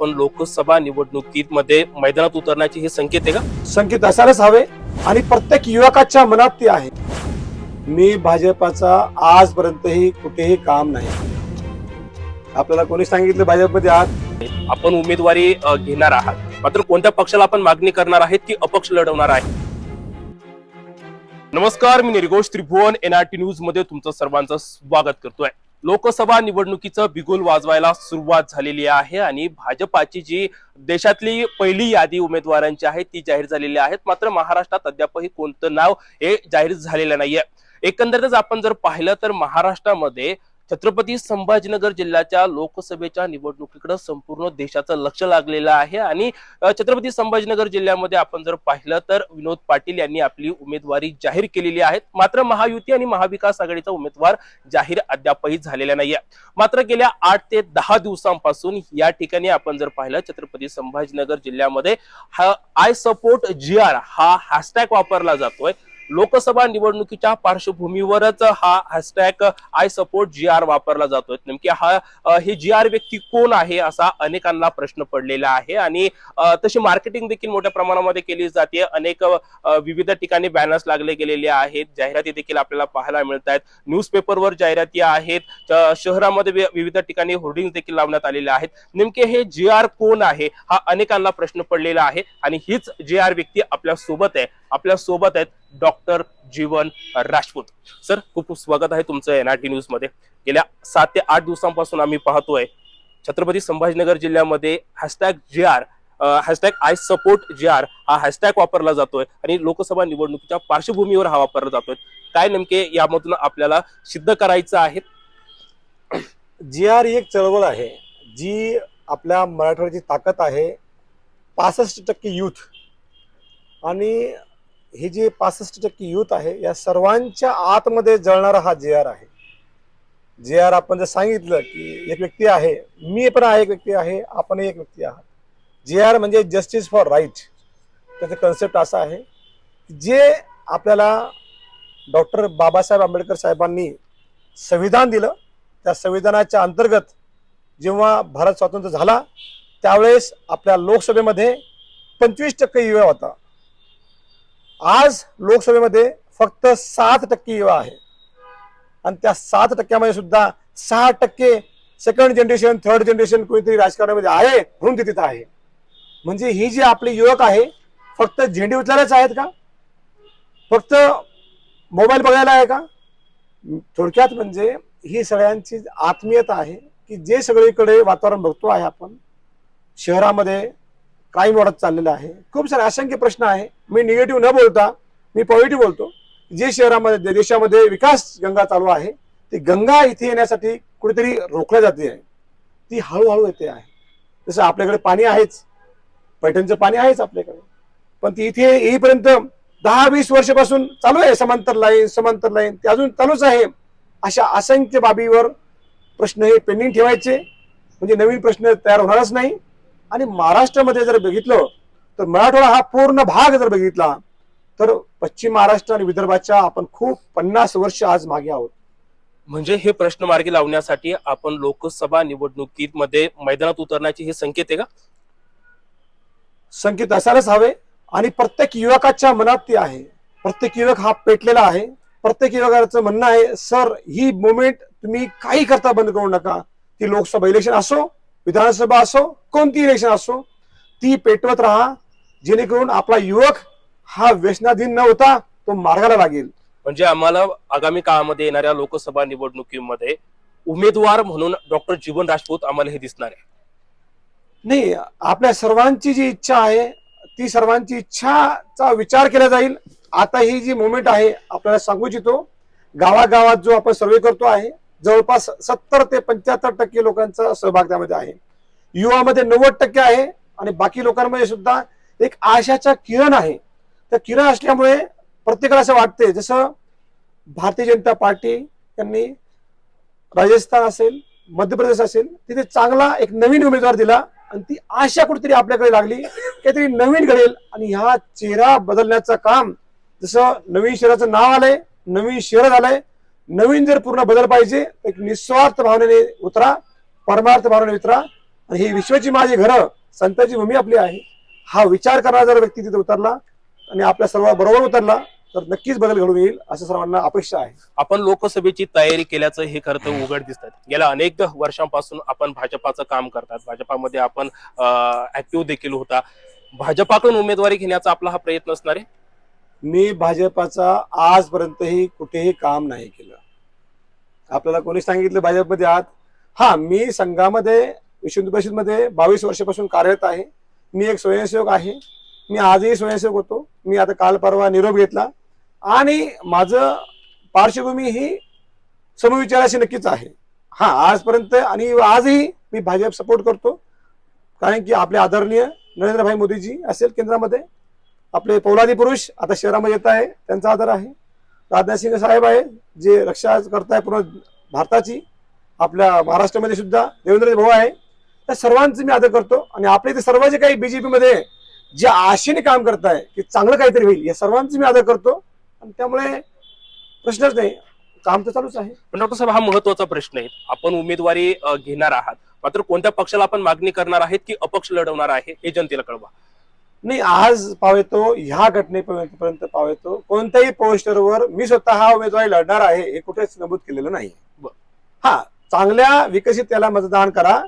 पण लोकसभा निवडणुकीत मध्ये मैदानात उतरण्याचे हे संकेत आहे का? संकेत असायलाच हवे आणि प्रत्येक युवकाच्या मनात ती आहे. मी भाजपाचा आजपर्यंतही कुठेही काम नाही. आपल्याला कोणी सांगितलं भाजपमध्ये आहात? आपण उमेदवारी घेणार आहात. मात्र कोणत्या पक्षाला आपण मागणी करणार आहेत की अपक्ष लढवणार आहे? नमस्कार मी निर्घोष त्रिभुवन एनआरटी न्यूजमध्ये तुमचं सर्वांचं स्वागत करतोय. लोकसभा निवडणुकीचं बिगुल वाजवायला सुरुवात झालेली आहे आणि भाजपाची जी देशातली पहिली यादी उमेदवारांची आहे ती जाहीर झालेली आहेत. मात्र महाराष्ट्रात अद्यापही कोणतं नाव हे जाहीर झालेलं नाहीये. एकंदरीतच आपण जर पाहिलं तर महाराष्ट्रामध्ये छत्रपती संभाजीनगर जिल्ह्याच्या लोकसभेच्या निवडणुकीकडे संपूर्ण देशाचं लक्ष लागलेलं आहे. आणि छत्रपती संभाजीनगर जिल्ह्यामध्ये आपण जर पाहिलं तर विनोद पाटील यांनी आपली उमेदवारी जाहीर केलेली आहे मात्र महायुती आणि महाविकास आघाडीचा उमेदवार जाहीर अद्यापही झालेला नाहीये. मात्र गेल्या आठ ते दहा दिवसांपासून या ठिकाणी आपण जर पाहिलं छत्रपती संभाजीनगर जिल्ह्यामध्ये हा आय सपोर्ट जी आर हा हॅशटॅग वापरला जातोय. लोकसभा निवडणुकीच्या पार्श्वभूमीवरच हा hashtag I support G R वापरला जातोय. नेमकी हा हे जी आर व्यक्ती कोण आहे असा अनेकांना प्रश्न पडलेला आहे आणि तशी मार्केटिंग देखील मोठ्या प्रमाणामध्ये केली जाते. अनेक विविध ठिकाणी बॅनर्स लागले गेलेले आहेत. जाहिराती देखील आपल्याला पाहायला मिळत आहेत. न्यूजपेपरवर जाहिराती आहेत. शहरामध्ये विविध ठिकाणी होर्डिंग देखील लावण्यात आलेले आहेत. नेमके हे जी आर कोण आहे हा अनेकांना प्रश्न पडलेला आहे आणि हीच जी आर व्यक्ती आपल्यासोबत आहे. आपल्यासोबत आहेत डॉक्टर जीवन राजपूत. सर खूप खूप स्वागत आहे तुमचं एनआरटी न्यूजमध्ये गेल्या सात ते आठ दिवसांपासून आम्ही पाहतोय छत्रपती संभाजीनगर जिल्ह्यामध्ये hashtag J R hashtag I support J R हा हॅशटॅग वापरला जातोय आणि लोकसभा निवडणुकीच्या पार्श्वभूमीवर हा वापरला जातोय. काय नेमके यामधून आपल्याला सिद्ध करायचं आहे? जी आर ही एक चळवळ आहे जी आपल्या मराठवाड्याची ताकद आहे. पासष्ट टक्के युथ आणि हे जे पासष्ट टक्के युथ आहे या सर्वांच्या आतमध्ये जळणारा हा जे आर आहे. जे आर आपण जर सांगितलं की एक व्यक्ती आहे मी पण आहे एक व्यक्ती आहे आपण एक व्यक्ती आहात. जे आर म्हणजे जस्टिस फॉर राईट त्याचं कन्सेप्ट असा आहे जे आपल्याला डॉक्टर बाबासाहेब आंबेडकर साहेबांनी संविधान दिलं त्या संविधानाच्या अंतर्गत जेव्हा भारत स्वातंत्र्य झाला त्यावेळेस आपल्या लोकसभेमध्ये पंचवीस टक्के युवा होता. आज लोकसभेमध्ये फक्त सात टक्के युवा आहे. आणि त्या सात टक्क्यामध्ये सुद्धा सहा टक्के सेकंड जनरेशन थर्ड जनरेशन कोणीतरी राजकारणामध्ये आहे म्हणून ते तिथं आहे. म्हणजे ही जी आपले युवक आहे फक्त झेंडे उचलायलाच आहेत का? फक्त मोबाईल बघायला आहे का? थोडक्यात म्हणजे ही सगळ्यांची आत्मीयता आहे की जे सगळीकडे वातावरण बघतो आहे आपण शहरामध्ये क्राईम वाढत चाललेलं आहे. खूप सारे असंख्य प्रश्न आहे. मी निगेटिव्ह न बोलता मी पॉझिटिव्ह बोलतो. जे शहरामध्ये दे- देशामध्ये विकास गंगा चालू आहे ती गंगा इथे येण्यासाठी कुठेतरी रोखल्या जाते. आहे ती हळूहळू येते आहे. जसं आपल्याकडे पाणी आहेच. पैठणचं पाणी आहेच आपल्याकडे. पण ती इथे येईपर्यंत दहा वीस वर्षापासून चालू आहे. समांतर लाईन समांतर लाईन ते अजून चालूच आहे. अशा असंख्य बाबीवर प्रश्न हे पेंडिंग ठेवायचे. म्हणजे नवीन प्रश्न तयार होणारच नाही. आणि महाराष्ट्रामध्ये जर बघितलं तर मराठवाडा हा पूर्ण भाग जर बघितला तर पश्चिम महाराष्ट्र आणि विदर्भाच्या आपण खूप पन्नास वर्ष आज मागे आहोत. म्हणजे हे प्रश्न मार्गी लावण्यासाठी आपण लोकसभा निवडणुकीत मध्ये मैदानात उतरण्याचे हे संकेत आहे का? संकेत असायलाच हवे. आणि प्रत्येक युवकाच्या मनात ती आहे. प्रत्येक युवक हा पेटलेला आहे. प्रत्येक युवकाचं म्हणणं आहे सर ही मुवमेंट तुम्ही काही करता बंद करू नका. ती लोकसभा इलेक्शन असो विधानसभा असो कोणती इलेक्शन असो ती पेटवत राहा. जेणेकरून आपला युवक हा व्यसनाधीन न होता तो मार्गाला लागेल. म्हणजे आम्हाला आगामी काळामध्ये येणाऱ्या लोकसभा निवडणुकीमध्ये उमेदवार म्हणून डॉक्टर जीवन राजपूत आम्हाला हे दिसणार आहे. नाही आपल्या सर्वांची जी इच्छा आहे ती सर्वांची इच्छाचा विचार केला जाईल. आता ही जी मुवमेंट आहे आपल्याला सांगू इच्छितो. गावागावात जो आपण सर्वे करतो आहे जवळपास सत्तर ते पंच्याहत्तर टक्के लोकांचा सहभाग त्यामध्ये आहे. युवामध्ये नव्वद टक्के आहे आणि बाकी लोकांमध्ये सुद्धा एक आशाचा किरण आहे. त्या किरण असल्यामुळे प्रत्येकाला असं वाटते जसं भारतीय जनता पार्टी यांनी राजस्थान असेल मध्य प्रदेश असेल तिथे चांगला एक नवीन उमेदवार दिला आणि ती आशा कुठेतरी आपल्याकडे लागली काहीतरी नवीन घडेल आणि ह्या चेहरा बदलण्याचं काम जसं नवीन शहराचं नाव आलंय नवीन शहर झालंय नवीन जर पूर्ण बदल पाहिजे तर एक निस्वार्थ भावनेने उतरा परमार्थ भावनेने उतरा. आणि ही विश्वाची माझी घरं संतांची भूमी आपली आहे हा विचार करणारा जर व्यक्ती तिथे उतरला आणि आपल्या सर्व बरोबर उतरला तर नक्कीच बदल घडून येईल असं सर्वांना अपेक्षा आहे. आपण लोकसभेची तयारी केल्याचं हे खरं तर उघड दिसतात गेल्या अनेक वर्षांपासून आपण भाजपाचं काम करतात. भाजपामध्ये आपण ऍक्टिव्ह देखील होता. भाजपाकडून उमेदवारी घेण्याचा आपला हा प्रयत्न असणार आहे. मी भाजपाचा आजपर्यंतही कुठेही काम नाही केलं. आपल्याला कोणी सांगितलं भाजपमध्ये आहात हा मी संघामध्ये विश्व परिषदमध्ये बावीस वर्षापासून कार्यरत आहे. मी एक स्वयंसेवक आहे. मी आजही स्वयंसेवक होतो. मी आता काल परवा निरोप घेतला. आणि माझं पार्श्वभूमी ही समविचाराशी नक्कीच आहे. हा आजपर्यंत आणि आजही मी भाजप सपोर्ट करतो. कारण की आपले आदरणीय नरेंद्रभाई मोदीजी असेल केंद्रामध्ये आपले पौलादी पुरुष आता शहरामध्ये येत आहे त्यांचा आदर आहे. राजनाथ सिंह साहेब आहे जे रक्षा करताय पूर्ण भारताची आपल्या महाराष्ट्रामध्ये सुद्धा देवेंद्र भाऊ आहे. त्या सर्वांचं मी आदर करतो आणि आपले ते सर्व जे काही बीजेपी मध्ये जे आशेने काम करताय की चांगलं काहीतरी होईल या सर्वांचं मी आदर करतो. आणि त्यामुळे प्रश्नच नाही काम तर चालूच आहे. पण डॉक्टर साहेब हा महत्त्वाचा प्रश्न आहे. आपण उमेदवारी घेणार आहात. मात्र कोणत्या पक्षाला आपण मागणी करणार आहेत की अपक्ष लढवणार आहे हे जनतेला कळवा. नाही आज पावेतो ह्या घटनेपर्यंत पावेतो कोणत्याही पोस्टरवर मी स्वतः हा उमेदवारी लढणार आहे हे कुठेच नमूद केलेलं नाही. हा चांगल्या विकसित त्याला मतदान करा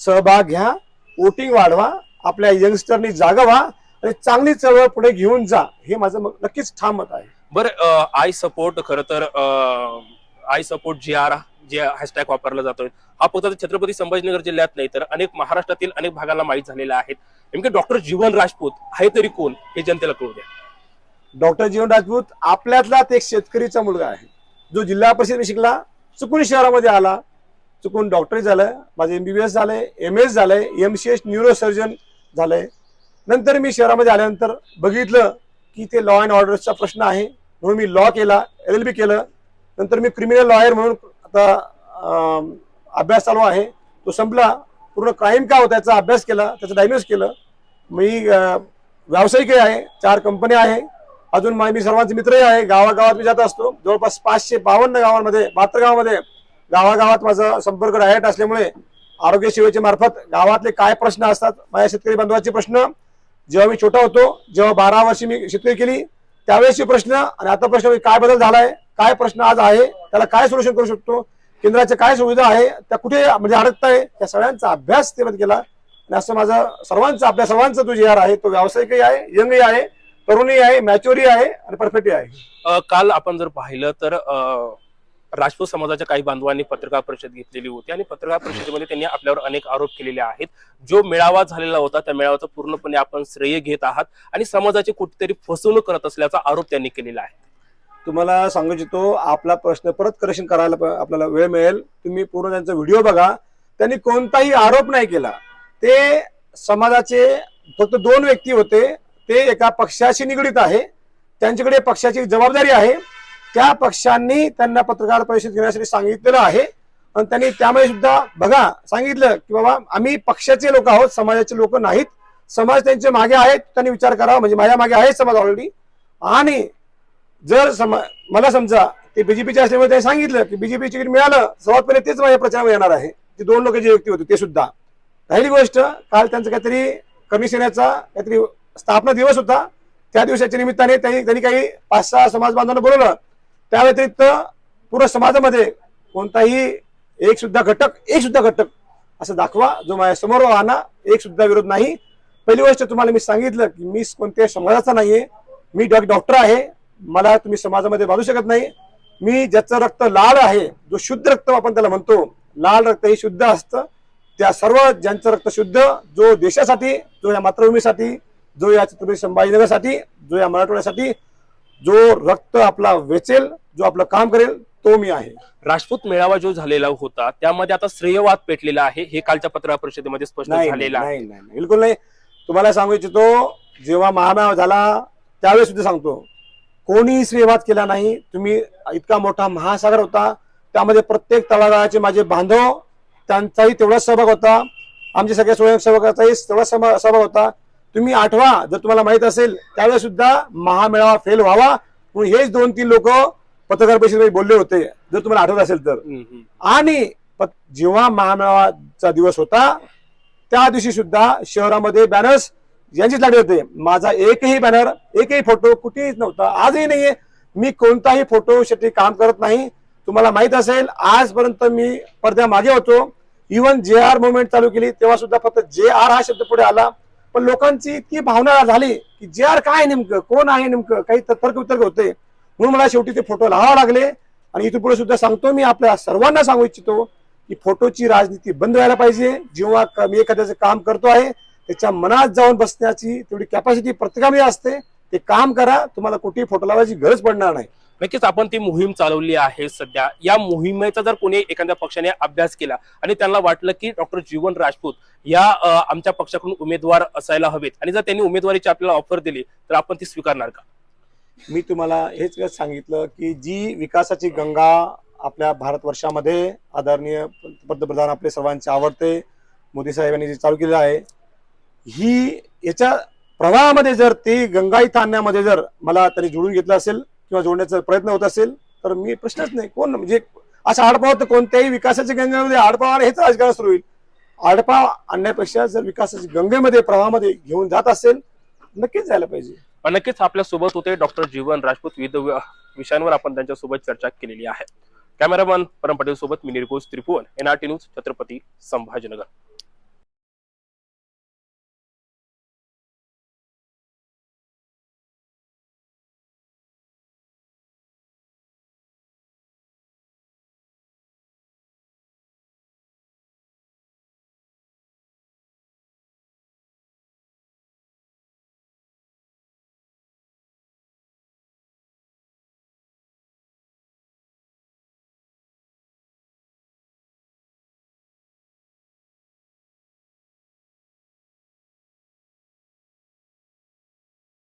सहभाग घ्या वोटिंग वाढवा आपल्या यंगस्टरनी जागा व्हा आणि चांगली चळवळ पुढे घेऊन जा हे माझं नक्कीच ठाम मत आहे. बरं आय सपोर्ट खरं तर आय सपोर्ट जी आर जे हॅशटॅग वापरला जातोय हा फक्त आता छत्रपती संभाजीनगर जिल्ह्यात नाही तर अनेक महाराष्ट्रातील अनेक भागाला माहीत झालेला आहेत नेमके डॉक्टर जीवन राजपूत आहे तरी कोण हे जनतेला कळू द्या. डॉक्टर जीवन राजपूत आपल्यातलाच एक शेतकरीचा मुलगा आहे. जो जिल्हा परिषद शिकला चुकून शहरामध्ये आला. चुकून डॉक्टरी झालं माझं एमबीबीएस झालंय एम एस झालंय एम सी एस न्यूरोसर्जन झालंय. नंतर मी शहरामध्ये आल्यानंतर बघितलं की ते लॉ अँड ऑर्डरचा प्रश्न आहे. म्हणून मी लॉ केला एल एल बी केलं. नंतर मी क्रिमिनल लॉयर म्हणून आता अभ्यास चालू आहे. तो संपला. पूर्ण क्राईम काय होता याचा अभ्यास केला त्याचं डायग्नोस केलं. मी व्यावसायिकही व्यावसायिक आहे. चार कंपन्या आहे. अजून मा- मी सर्वांचे मित्रही आहे. गावागावात मी जात असतो. जवळपास पाचशे बावन्न गावांमध्ये बहात्तर गावामध्ये गावागावात माझा संपर्क डायरेक्ट असल्यामुळे आरोग्य सेवेच्या मार्फत गावातले काय प्रश्न असतात माझ्या शेतकरी बांधवाचे प्रश्न. जेव्हा मी छोटा होतो जेव्हा बारा वर्षी मी शेतकरी केली त्यावेळेसचे प्रश्न आणि आता प्रश्न म्हणजे काय बदल झालाय काय प्रश्न आज आहे त्याला काय सोल्युशन करू शकतो केंद्राच्या काय सुविधा आहे त्या कुठे म्हणजे अडकत आहे त्या सगळ्यांचा अभ्यास ते केला. आणि असं माझा सर्वांचा अभ्यास सर्वांचा तो जे आर आहे तो व्यावसायिकही आहे यंगही आहे तरुणही आहे मॅच्युअरही आहे आणि परफेक्टही आहे. काल आपण जर पाहिलं तर राजपूत समाजाच्या काही बांधवांनी पत्रकार परिषद घेतलेली होती आणि पत्रकार परिषदेमध्ये त्यांनी आपल्यावर अनेक आरोप केलेले आहेत. जो मेळावा झालेला होता त्या मेळाव्याचा पूर्णपणे आपण श्रेय घेत आहात आणि समाजाची कुठेतरी फसवणूक करत असल्याचा आरोप त्यांनी केलेला आहे. तुम्हाला सांगू इच्छितो आपला प्रश्न परत करेक्शन करायला आपल्याला वेळ मिळेल. तुम्ही पूर्ण त्यांचा व्हिडिओ बघा. त्यांनी कोणताही आरोप नाही केला. ते समाजाचे फक्त दोन व्यक्ती होते. ते एका पक्षाशी निगडीत आहे. त्यांच्याकडे पक्षाची जबाबदारी आहे. त्या पक्षांनी त्यांना पत्रकार परिषद घेण्यासाठी सांगितलेलं आहे. आणि त्यांनी त्यामुळे सुद्धा बघा सांगितलं की बाबा आम्ही पक्षाचे लोक आहोत समाजाचे लोक नाहीत. समाज त्यांच्या मागे आहेत त्यांनी विचार करावा. म्हणजे माझ्या मागे आहे समाज ऑलरेडी आणि जर सम मला समजा ते बीजेपीचे असल्यामुळे त्यांनी सांगितलं की बीजेपी तिकीट मिळालं सर्वात पहिले तेच माझ्या प्रचारामध्ये येणार आहे. ते दोन लोक जे व्यक्ती होते ते सुद्धा. राहिली गोष्ट काल त्यांचं काहीतरी कमिशनाचा काहीतरी स्थापना दिवस होता. त्या दिवसाच्या निमित्ताने त्यांनी त्यांनी काही पाच सहा समाज बांधवांना बोलवलं. त्या व्यतिरिक्त पूर्ण समाजामध्ये कोणताही एक सुद्धा घटक एक सुद्धा घटक असं दाखवा जो माझ्यासमोर राहणार एक सुद्धा विरोध नाही. पहिली गोष्ट तुम्हाला मी सांगितलं की मी कोणत्याही समाजाचा नाहीये. मी डॉ- डॉक्टर आहे. मला तुम्ही समाजामध्ये बांधू शकत नाही. मी ज्याचं रक्त लाल आहे जो शुद्ध रक्त आपण त्याला म्हणतो लाल रक्त हे शुद्ध असतं. त्या सर्व ज्यांचं रक्त शुद्ध जो देशासाठी जो या मातृभूमीसाठी जो या छत्रपती संभाजीनगरसाठी जो या मराठवाड्यासाठी जो रक्त आपला वेचेल जो आपलं काम करेल तो मी आहे. राजपूत मेळावा जो झालेला होता त्यामध्ये आता श्रेयवाद पेटलेला आहे हे कालच्या पत्रकार परिषदेमध्ये स्पष्ट नाही झालेलं आहे. नाही नाही नाही, बिलकुल नाही. तुम्हाला सांगू इच्छितो जेव्हा महामेळावा झाला त्यावेळेस सुद्धा सांगतो कोणीही श्रेयवाद केला नाही. तुम्ही इतका मोठा महासागर होता त्यामध्ये प्रत्येक तळागाळाचे माझे बांधव त्यांचाही तेवढाच सहभाग होता. आमच्या सगळ्या स्वयंसेवकाचाही तेवढाच समा- सहभाग होता. तुम्ही आठवा जर तुम्हाला माहीत असेल त्यावेळेस सुद्धा महामेळावा फेल व्हावा. म्हणून हेच दोन तीन लोक पत्रकार परिषदेमध्ये बोलले होते. जर तुम्हाला आठवत असेल तर. आणि जेव्हा महामेळावाचा दिवस होता त्या दिवशी सुद्धा शहरामध्ये बॅनर्स यांचीच लागले होते. माझा एकही बॅनर एकही फोटो कुठेही नव्हता. आजही नाहीये. मी कोणताही फोटोसाठी काम करत नाही. तुम्हाला माहीत असेल आजपर्यंत मी पडद्यामागे होतो. इव्हन जे आर मुवमेंट चालू केली तेव्हा सुद्धा फक्त जे आर हा शब्द पुढे आला. पण लोकांची इतकी भावना झाली की जे आर काय नेमकं कोण आहे नेमकं काही तर्क वितर्क होते. म्हणून मला शेवटी ते फोटो लावावे लागले. आणि इथून पुढे सुद्धा सांगतो मी आपल्या सर्वांना सांगू इच्छितो की फोटोची राजनीती बंद व्हायला पाहिजे. जेव्हा मी एखाद्याचं काम करतो आहे त्याच्या मनात जाऊन बसण्याची तेवढी कॅपॅसिटी प्रत्येकामध्ये असते. ते काम करा तुम्हाला कुठेही फोटो लावायची गरज पडणार नाही. नक्कीच आपण ती मोहीम चालवली आहे सध्या. या मोहिमेचा जर कोणी एखाद्या पक्षाने अभ्यास केला आणि त्यांना वाटलं की डॉक्टर जीवन राजपूत या आमच्या पक्षाकडून उमेदवार असायला हवेत आणि जर त्यांनी उमेदवारीची आपल्याला ऑफर दिली तर आपण ती स्वीकारणार का? मी तुम्हाला हेच सांगितलं की जी विकासाची गंगा आपल्या भारतवर्षामध्ये आदरणीय पंतप्रधान आपले सर्वांचे आवडते मोदी साहेबांनी जे चालू केलेलं आहे ही याच्या प्रवाहामध्ये जर ती गंगा इथं आणण्यामध्ये जर मला तरी जुळून घेतलं असेल किंवा जोडण्याचा प्रयत्न होत असेल तर मी प्रश्नच नाही. कोण? म्हणजे असा आडपाव तर कोणत्याही विकासाच्या गंगेमध्ये आडपाव आणि हेच राजकारण सुरू होईल. आडपाव आणण्यापेक्षा जर विकासाच्या गंगेमध्ये प्रवाहामध्ये घेऊन जात असेल नक्कीच जायला पाहिजे. पण नक्कीच आपल्यासोबत होते डॉक्टर जीवन राजपूत विविध विषयांवर आपण त्यांच्यासोबत चर्चा केलेली आहे. कॅमेरामॅन परम पटेल सोबत मी निर्घोष त्रिभुवन एनआरटी न्यूज छत्रपती संभाजीनगर.